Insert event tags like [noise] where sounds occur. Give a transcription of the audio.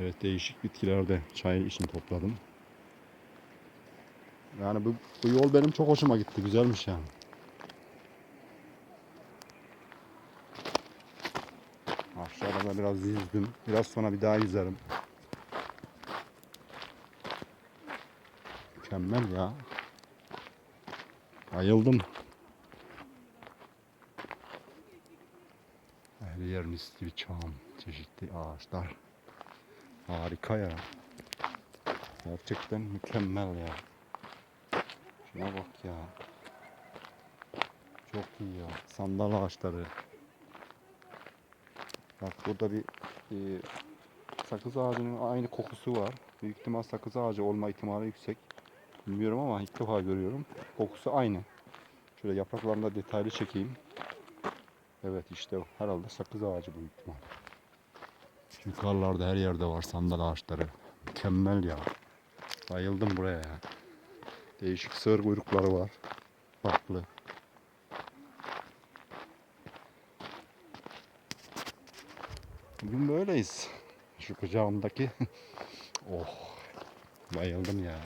Evet değişik bitkiler de çay için topladım. Yani bu, bu yol benim çok hoşuma gitti. Güzelmiş yani. Aşağıda da biraz yüzdüm. Biraz sonra bir daha yüzerim. Mükemmel ya. Bayıldım. Her yer mis gibi çam, çeşitli ağaçlar. Harika ya. Gerçekten mükemmel ya. Şuna bak ya. Çok iyi ya. Sandal ağaçları. Bak burada bir e, sakız ağacının aynı kokusu var. Büyük ihtimal sakız ağacı olma ihtimali yüksek. Bilmiyorum ama ilk defa görüyorum. Kokusu aynı. Şöyle yapraklarını da detaylı çekeyim. Evet işte herhalde sakız ağacı büyük ihtimal. Yukarılarda her yerde var sandal ağaçları. Mükemmel ya. Bayıldım buraya ya. Değişik sığır kuyrukları var. Farklı. Bugün böyleyiz. Şu kucağımdaki. [laughs] oh. Bayıldım ya.